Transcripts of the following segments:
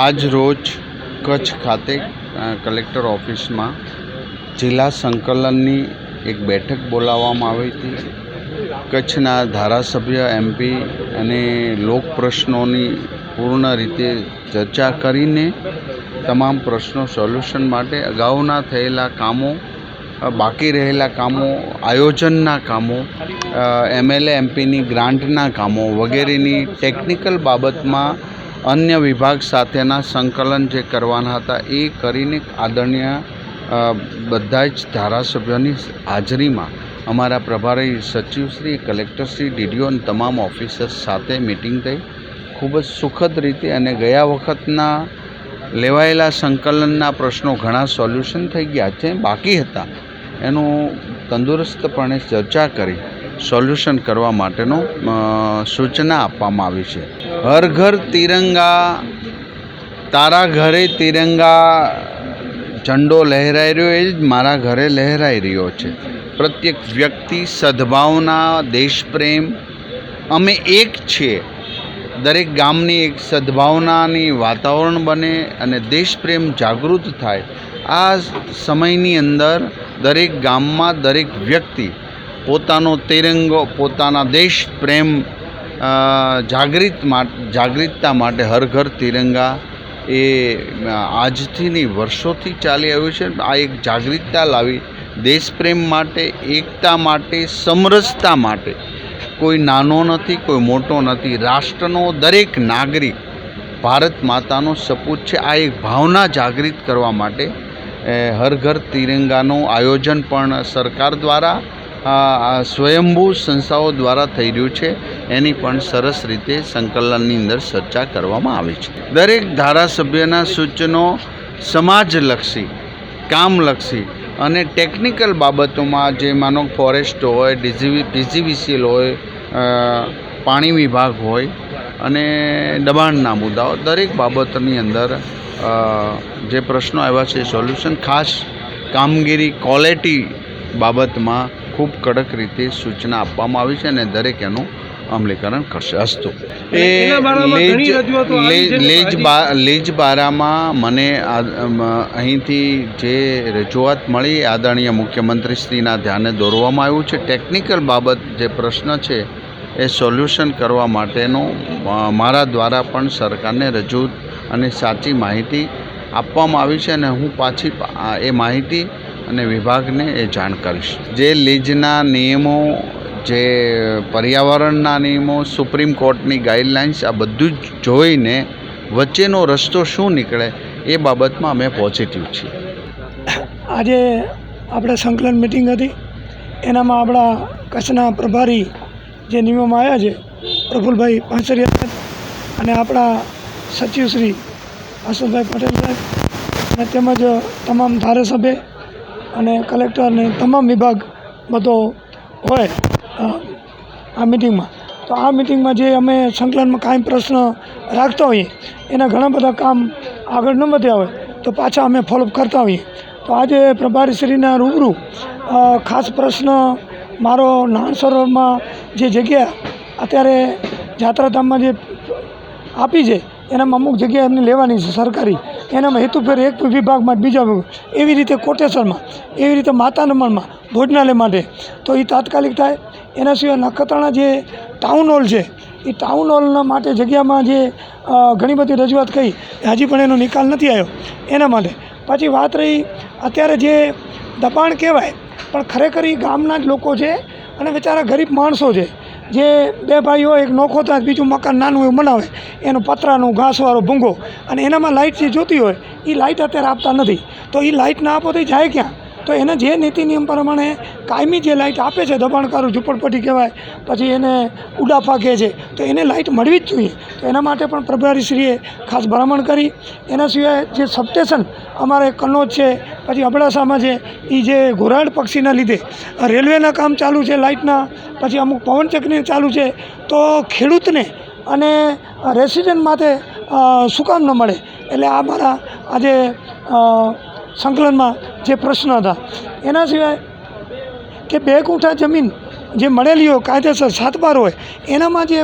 આજ રોજ કચ્છ ખાતે કલેક્ટર ઓફિસમાં જિલ્લા સંકલનની એક બેઠક બોલાવવામાં આવી હતી. કચ્છના ધારાસભ્ય એમપી અને લોક પ્રશ્નોની પૂર્ણ રીતે ચર્ચા કરીને તમામ પ્રશ્નો સોલ્યુશન માટે અગાઉના થયેલા કામો બાકી રહેલા કામો, આયોજનના કામો એમએલએ એમપીની ગ્રાન્ટના કામો વગેરેની ટેકનિકલ બાબતમાં અન્ય વિભાગ સાથેના સંકલન જે કરવાના હતા, એ કરીને આદરણીય બધા જ ધારાસભ્યોની હાજરીમાં અમારા પ્રભારી સચિવશ્રી કલેક્ટરશ્રી ડીડીઓ અને તમામ ઓફિસર્સ સાથે મિટિંગ થઈ. ખૂબ જ સુખદ રીતે અને ગયા વખતના લેવાયેલા સંકલનના પ્રશ્નો ઘણા સોલ્યુશન થઈ ગયા છે. બાકી હતા. એનું તંદુરસ્તપણે ચર્ચા કરી. સોલ્યુશન કરવા માટેનો સૂચના આપવામાં આવી છે. હર ઘર તિરંગા, તારા ઘરે તિરંગા, ઝંડો લહેરાઈ રહ્યો, એ જ મારા ઘરે લહેરાઈ રહ્યો છે. પ્રત્યેક વ્યક્તિ, સદભાવના, દેશપ્રેમ, અમે એક છીએ. દરેક ગામની એક સદભાવનાની વાતાવરણ બને અને દેશપ્રેમ જાગૃત થાય. આ સમયની અંદર દરેક ગામમાં દરેક વ્યક્તિ પોતાનો તિરંગો, પોતાના દેશ પ્રેમ જાગૃત જાગૃતતા માટે હર ઘર તિરંગા એ આજથીની વર્ષોથી ચાલી આવ્યું છે. આ એક જાગૃતતા લાવી દેશપ્રેમ માટે, એકતા માટે, સમરસતા માટે. કોઈ નાનો નથી, કોઈ મોટો નથી. રાષ્ટ્રનો દરેક નાગરિક, ભારત માતાનો સપૂત છે. આ એક ભાવના જાગૃત કરવા માટે હર ઘર તિરંગાનું આયોજન પણ સરકાર દ્વારા સ્વયંભૂ સંસ્થાઓ દ્વારા થઈ રહ્યું છે, એની પણ સરસ રીતે સંકલનની અંદર ચર્ચા કરવામાં આવી છે. દરેક ધારાસભ્યના સૂચનો સમાજલક્ષી, કામલક્ષી અને ટેકનિકલ બાબતોમાં જે માનો ફોરેસ્ટ હોય, ડીજીવી પીજીવીસીએલ હોય પાણી વિભાગ હોય અને દબાણના મુદ્દાઓ, દરેક બાબતની અંદર જે પ્રશ્નો આવ્યા છે, સોલ્યુશન, ખાસ કામગીરી, ક્વોલિટી બાબતમાં ખૂબ કડક રીતે સૂચના આપવામાં આવી છે અને દરેક એનું અમલીકરણ કરશે. અસ્તુ. એ લેજ લેજ બારામાં મને આ, અહીંથી જે રજૂઆત મળી આદરણીય મુખ્યમંત્રીશ્રીના ધ્યાને દોરવામાં આવ્યું છે. ટેકનિકલ બાબત જે પ્રશ્ન છે એ સોલ્યુશન કરવા માટેનો મારા દ્વારા પણ સરકારને રજૂ અને સાચી માહિતી આપવામાં આવી છે અને હું પાછી એ માહિતી અને વિભાગને એ જાણ કરીશ. જે લીજના નિયમો, જે પર્યાવરણના નિયમો, સુપ્રીમ કોર્ટની ગાઈડલાઇન્સ આ બધું જ જોઈને વચ્ચેનો રસ્તો શું નીકળે એ બાબતમાં અમે પોઝિટિવ છીએ. આજે આપણે સંકલન મિટિંગ હતી. એનામાં આપણા કચ્છના પ્રભારી જે નિયમોમાં આવ્યા છે, પ્રફુલભાઈ પાંસરિયા અને આપણા સચિવશ્રી હસનભાઈ પટેલ સાહેબ અને તેમજ તમામ ધારાસભ્ય અને કલેક્ટરને તમામ વિભાગ બધો હોય આ મિટિંગમાં. તો આ મિટિંગમાં જે અમે સંકલનમાં કાંઈ પ્રશ્ન રાખતા હોઈએ, એના ઘણા બધા કામ આગળ ન વધ્યા હોય, તો પાછા અમે ફોલોઅપ કરતા હોઈએ. તો આજે પ્રભારીશ્રીના રૂબરૂ ખાસ પ્રશ્ન મારો નાણ સરોવરમાં જે જગ્યા અત્યારે જાત્રાધામમાં જે આપી છે, એનામાં અમુક જગ્યા એમને લેવાની છે સરકારી. એનામાં હેતુફેર એક વિભાગમાં બીજા વિભાગ. એવી રીતે કોટેશ્વરમાં, એવી રીતે માતાનમનમાં ભોજનાલય માટે. તો એ તાત્કાલિક થાય. એના સિવાય નખત્રાણા જે ટાઉન હોલ છે એ ટાઉન હોલના માટે જગ્યામાં જે ઘણી બધી રજૂઆત કરી. હજી પણ એનો નિકાલ નથી આવ્યો. એના માટે. પછી વાત રહી, અત્યારે જે દબાણ કહેવાય, પણ ખરેખર એ ગામના જ લોકો છે અને બિચારા ગરીબ માણસો છે. જે બે ભાઈઓ, એક નોખો થાય બીજું મકાન નાનું એવું બનાવે, એનું પતરાનું ઘાસવાળો ભૂંગો અને એનામાં લાઇટ જે જોતી હોય એ લાઇટ અત્યારે આપતા નથી. તો એ લાઇટ ના આપો તો એ જાય ક્યાં? તો એને જે નીતિ નિયમ પ્રમાણે કાયમી જે લાઇટ આપે છે, દબાણકારો ઝૂંપડપટ્ટી કહેવાય, પછી એને ઉડાફા કહે છે, તો એને લાઇટ મળવી જ જોઈએ. તો એના માટે પણ પ્રભારીશ્રીએ ખાસ ભલામણ કરી. એના સિવાય જે સબસ્ટેશન અમારે કનોજ છે, પછી અબડાસામાં છે એ જે ઘોરાડ પક્ષીના લીધે રેલવેના કામ ચાલુ છે લાઇટના, પછી અમુક પવનચક્કી ચાલુ છે, તો ખેડૂતને અને રેસિડેન્ટ માટે શું કામ ન મળે? એટલે આ મારા આજે સંકલનમાં જે પ્રશ્ન હતા. એના સિવાય કે બે ગુંઠા જમીન જે મળેલી હોય, કાયદેસર સાત બાર હોય, એનામાં જે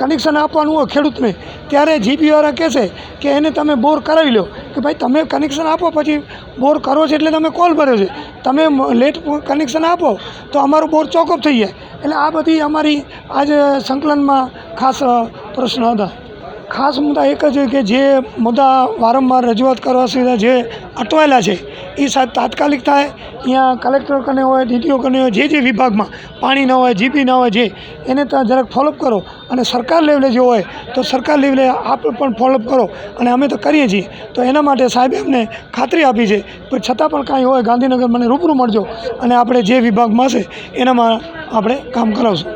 કનેક્શન આપવાનું હોય ખેડૂતને, ત્યારે જીપીવાળા કહેશે કે એને તમે બોર કરાવી લો. કે ભાઈ, તમે કનેક્શન આપો, પછી બોર કરો છો એટલે તમે કોલ ભર્યો છે. તમે લેટ કનેક્શન આપો, તો અમારો બોર ચોકઅપ થઈ જાય. એટલે આ બધી અમારી આજે સંકલનમાં ખાસ પ્રશ્ન હતા. ખાસ મુદ્દા એક જ હોય કે જે મુદ્દા વારંવાર રજૂઆત કરવા સિવાય જે અટવાયેલા છે, એ સાહેબ તાત્કાલિક થાય. અહીંયા કલેક્ટર કને હોય, ડીટીઓ કને હોય, જે જે વિભાગમાં પાણી ન હોય, જીપી ન હોય, જે એને ત્યાં જરાક ફોલોઅપ કરો અને સરકાર લેવલે જે હોય તો સરકાર લેવલે આપ પણ ફોલોઅપ કરો અને અમે તો કરીએ છીએ. તો એના માટે સાહેબે અમને ખાતરી આપી છે. પણ છતાં પણ કાંઈ હોય, ગાંધીનગર મને રૂબરૂ મળજો અને આપણે જે વિભાગમાં છે, એનામાં આપણે કામ કરાવશું.